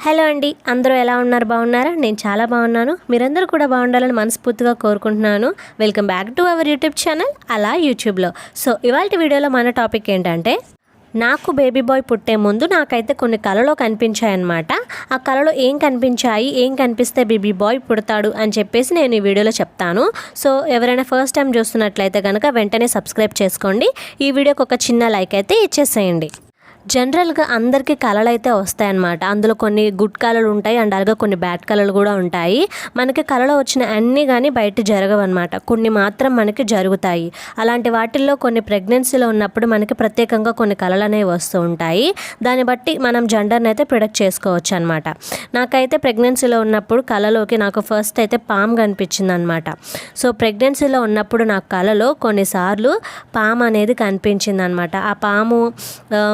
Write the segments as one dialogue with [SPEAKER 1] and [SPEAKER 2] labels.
[SPEAKER 1] Hello అండి అందరూ ఎలా ఉన్నారు? బాగున్నారా? నేను చాలా బాగున్నాను. మీరందరూ కూడా బాగుండాలని మనస్ఫూర్తిగా కోరుకుంటున్నాను. Welcome back to our YouTube channel అలా యూట్యూబ్లో సో ఇవాళ వీడియోలో మన టాపిక్ ఏంటంటే నాకు బేబీ బాయ్ పుట్టే ముందు నాకైతే కొన్ని కళలో కనిపించాయన్నమాట. ఆ కళలో ఏం కనిపించాయి? ఏం కనిపిస్తే బేబీ బాయ్ పుడతాడు? అని చెప్పేసి నేను ఈ వీడియోలో చెప్తాను. సో ఎవరైనా ఫస్ట్ టైం చూస్తున్నట్లయితే కనుక వెంటనే సబ్స్క్రైబ్ చేసుకోండి. ఈ వీడియోకి ఒక చిన్న లైక్ అయితే ఇచ్చేసేయండి. జనరల్గా అందరికీ కళలు అయితే వస్తాయన్నమాట. అందులో కొన్ని గుడ్ కళలు ఉంటాయి అండ్ అలాగే కొన్ని బ్యాడ్ కళలు కూడా ఉంటాయి. మనకి కళలో వచ్చిన అన్నీ కానీ బయట జరగవన్నమాట. కొన్ని మాత్రం మనకి జరుగుతాయి. అలాంటి వాటిల్లో కొన్ని ప్రెగ్నెన్సీలో ఉన్నప్పుడు మనకి ప్రత్యేకంగా కొన్ని కళలు అనేవి వస్తూ ఉంటాయి. దాన్ని బట్టి మనం జెండర్ని అయితే ప్రొడక్ట్ చేసుకోవచ్చు అనమాట నాకైతే ప్రెగ్నెన్సీలో ఉన్నప్పుడు కళలోకి నాకు ఫస్ట్ అయితే పామ్ కనిపించింది అనమాట సో ప్రెగ్నెన్సీలో ఉన్నప్పుడు నాకు కళలో కొన్నిసార్లు పాము అనేది కనిపించింది అనమాట ఆ పాము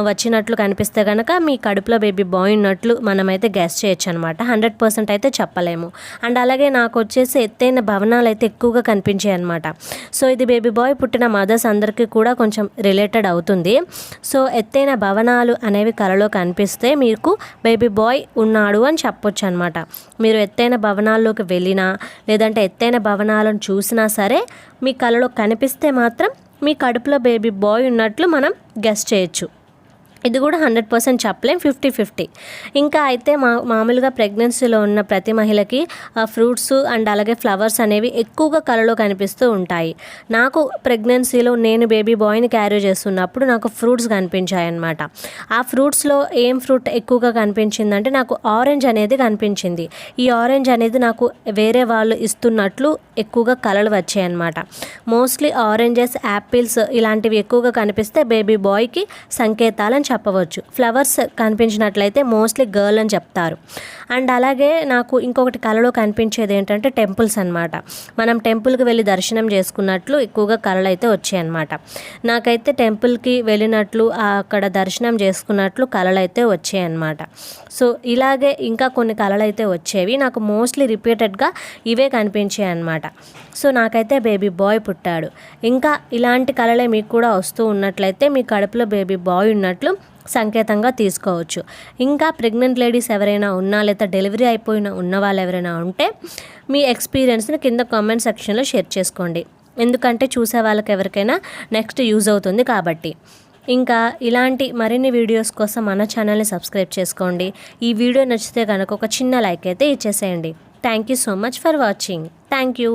[SPEAKER 1] వచ్చిన ఉన్నట్లు కనిపిస్తే కనుక మీ కడుపులో బేబీ బాయ్ ఉన్నట్లు మనమైతే గెస్ చేయొచ్చు అనమాట హండ్రెడ్ పర్సెంట్ అయితే చెప్పలేము. అండ్ అలాగే నాకు వచ్చేసి ఎత్తైన భవనాలు అయితే ఎక్కువగా కనిపించాయి అనమాట సో ఇది బేబీ బాయ్ పుట్టిన మదర్స్ అందరికీ కూడా కొంచెం రిలేటెడ్ అవుతుంది. సో ఎత్తైన భవనాలు అనేవి కలలో కనిపిస్తే మీకు బేబీ బాయ్ ఉన్నాడు అని చెప్పొచ్చు అనమాట మీరు ఎత్తైన భవనాల్లోకి వెళ్ళినా లేదంటే ఎత్తైన భవనాలను చూసినా సరే మీ కలలో కనిపిస్తే మాత్రం మీ కడుపులో బేబీ బాయ్ ఉన్నట్లు మనం గెస్ చేయొచ్చు. ఇది కూడా హండ్రెడ్ పర్సెంట్ చెప్పలేం ఫిఫ్టీ ఫిఫ్టీ. ఇంకా అయితే మా మామూలుగా ప్రెగ్నెన్సీలో ఉన్న ప్రతి మహిళకి ఫ్రూట్స్ అండ్ అలాగే ఫ్లవర్స్ అనేవి ఎక్కువగా కళలో కనిపిస్తూ ఉంటాయి. నాకు ప్రెగ్నెన్సీలో నేను బేబీ బాయ్ని క్యారీ చేస్తున్నప్పుడు నాకు ఫ్రూట్స్ కనిపించాయి అనమాట ఆ ఫ్రూట్స్లో ఏం ఫ్రూట్ ఎక్కువగా కనిపించిందంటే నాకు ఆరెంజ్ అనేది కనిపించింది. ఈ ఆరెంజ్ అనేది నాకు వేరే వాళ్ళు ఇస్తున్నట్లు ఎక్కువగా కలలు వచ్చాయి అనమాట మోస్ట్లీ ఆరెంజెస్ యాపిల్స్ ఇలాంటివి ఎక్కువగా కనిపిస్తే బేబీ బాయ్కి సంకేతాలని చెప్పవచ్చు. ఫ్లవర్స్ కనిపించినట్లయితే మోస్ట్లీ గర్ల్ అని చెప్తారు. అండ్ అలాగే నాకు ఇంకొకటి కళలో కనిపించేది ఏంటంటే టెంపుల్స్ అనమాట మనం టెంపుల్కి వెళ్ళి దర్శనం చేసుకున్నట్లు ఎక్కువగా కళలు అయితే వచ్చాయి అనమాట నాకైతే టెంపుల్కి వెళ్ళినట్లు అక్కడ దర్శనం చేసుకున్నట్లు కళలు అయితే వచ్చాయన్నమాట. సో ఇలాగే ఇంకా కొన్ని కళలు అయితే వచ్చేవి. నాకు మోస్ట్లీ రిపీటెడ్గా ఇవే కనిపించాయి అనమాట సో నాకైతే బేబీ బాయ్ పుట్టాడు. ఇంకా ఇలాంటి కళలే మీకు కూడా వస్తూ ఉన్నట్లయితే మీ కడుపులో బేబీ బాయ్ ఉన్నట్లు సంకేతంగా తీసుకోవచ్చు. ఇంకా ప్రెగ్నెంట్ లేడీస్ ఎవరైనా ఉన్నా లేదా డెలివరీ అయిపోయిన ఉన్న వాళ్ళు ఎవరైనా ఉంటే మీ ఎక్స్పీరియన్స్ని కింద కామెంట్ సెక్షన్లో షేర్ చేసుకోండి. ఎందుకంటే చూసే వాళ్ళకి ఎవరికైనా నెక్స్ట్ యూజ్ అవుతుంది కాబట్టి. ఇంకా ఇలాంటి మరిన్ని వీడియోస్ కోసం మన ఛానల్ని సబ్స్క్రైబ్ చేసుకోండి. ఈ వీడియో నచ్చితే కనుక ఒక చిన్న లైక్ అయితే ఇచ్చేసేయండి. Thank you so much for watching. Thank you.